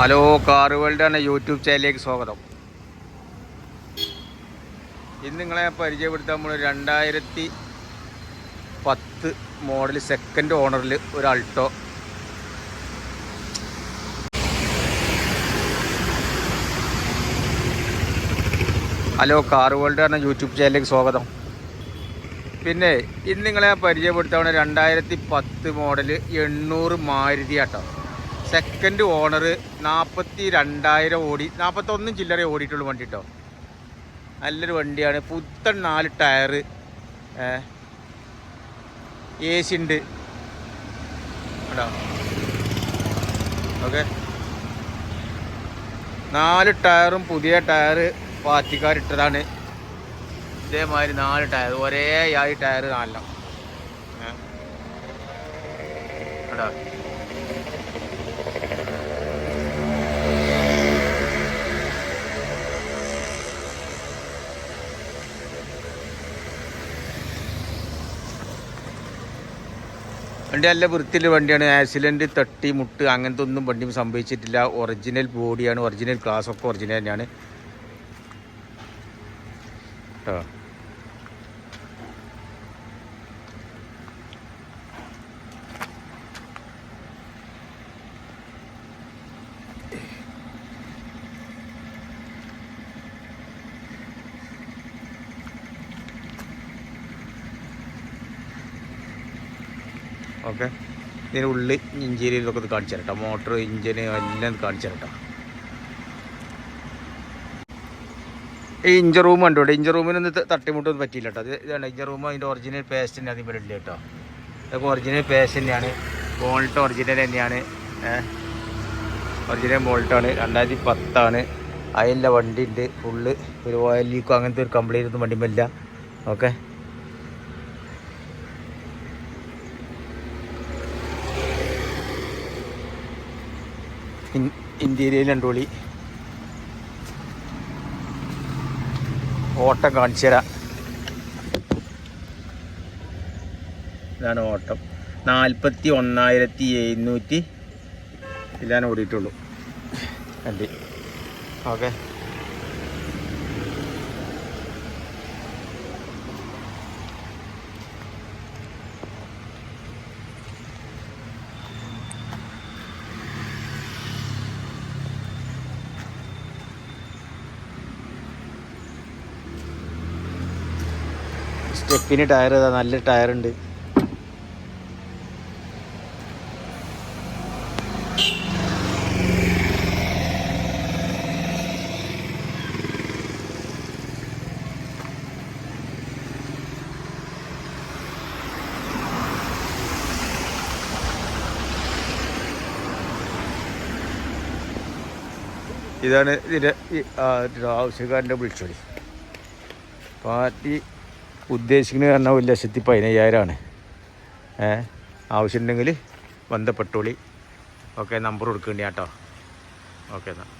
Hello car world എന്ന YouTube ചാനലിലേക്ക് സ്വാഗതം. ഇന്ന് നിങ്ങളെ പരിചയപ്പെടുത്താൻ നമ്മൾ രണ്ടായിരത്തി പത്ത് മോഡൽ സെക്കൻഡ് ഓണറിൽ ഒരു അൾട്ടോ ഹലോ കാർ വേൾഡ് എന്ന യൂട്യൂബ് ചാനലിലേക്ക് സ്വാഗതം. പിന്നെ ഇന്ന് നിങ്ങളെ പരിചയപ്പെടുത്താൻ രണ്ടായിരത്തി പത്ത് മോഡൽ എണ്ണൂറ് മാരുതി ആട്ടോ സെക്കൻഡ് ഓണർ നാൽപ്പത്തി രണ്ടായിരം ഓടി നാൽപ്പത്തൊന്നും ചില്ലറ ഓടിയിട്ടുള്ളൂ വണ്ടി കേട്ടോ നല്ലൊരു വണ്ടിയാണ്. പുത്തൻ നാല് ടയർ എ സി ഉണ്ട്. ഓക്കെ. നാല് ടയറും പുതിയ ടയർ പാറ്റിക്കാരിട്ടതാണ് ഇതേമാതിരി നാല് ടയർ ഒരേ ആയി ടയർ നാലെണ്ണം. ഏ? വണ്ടി നല്ല വൃത്തിയുള്ള വണ്ടിയാണ്. ആക്സിഡന്റ് തട്ടി മുട്ട് അങ്ങനത്തെ ഒന്നും വണ്ടിയും സംഭവിച്ചിട്ടില്ല. ഒറിജിനൽ ബോഡിയാണ് ഒറിജിനൽ ഗ്ലാസ് ഒക്കെ ഒറിജിനൽ തന്നെയാണ്. കേട്ടോ ഓക്കെ. ഇതിന് ഉള്ളിൽ ഇഞ്ചീരിയലൊക്കെ ഇത് കാണിച്ചു തരട്ടോ മോട്ടർ ഇഞ്ചിന് എല്ലാം കാണിച്ചു തരട്ടോ ഈ ഇഞ്ചർ റൂം കണ്ടോ? ഇഞ്ചർ റൂമിനൊന്നും തട്ടിമുട്ടൊന്നും പറ്റിയില്ല കേട്ടോ ഇത് ഇതാണ് ഇഞ്ചർ റൂം. അതിന്റെ ഒറിജിനൽ പേസ്റ്റ് തന്നെ അതിന് ഇല്ല കേട്ടോ ഇതൊക്കെ ഒറിജിനൽ പേസ്റ്റ് തന്നെയാണ്. ബോൾട്ട് ഒറിജിനൽ തന്നെയാണ്. ഒറിജിനൽ ബോൾട്ടാണ് രണ്ടായിരത്തി പത്താണ്. അതിന്റെ വണ്ടി ഉണ്ട് ഫുള്ള് ഒരു ഓയിൽ ലീക്കോ അങ്ങനത്തെ ഒരു കംപ്ലൈന്റ് ഒന്നും വണ്ടിമില്ല ഓക്കെ. ഇന്ത്യയിൽ രണ്ടുപൊളി ഓട്ടം കാണിച്ചു തരാം. ഇതാണ് ഓട്ടം. നാൽപ്പത്തി ഒന്നായിരത്തി എഴുന്നൂറ്റി ഇതാണ് ഓടിയിട്ടുള്ളൂ. വണ്ടി ഓക്കെ. സ്റ്റെപ്പിന് ടയർ ഇതാ നല്ല ടയർ ഉണ്ട്. ഇതാണ് ഇതിന്റെ ആവശ്യക്കാരന്റെ വിളിച്ചോളി പാർട്ടി ഉദ്ദേശിക്കുന്നത് പറഞ്ഞാൽ ഒരു ലക്ഷത്തി പതിനയ്യായിരമാണ്. ആവശ്യമുണ്ടെങ്കിൽ ബന്ധപ്പെട്ടോളി ഓക്കെ നമ്പർ കൊടുക്കേണ്ടി കേട്ടോ ഓക്കെ എന്നാൽ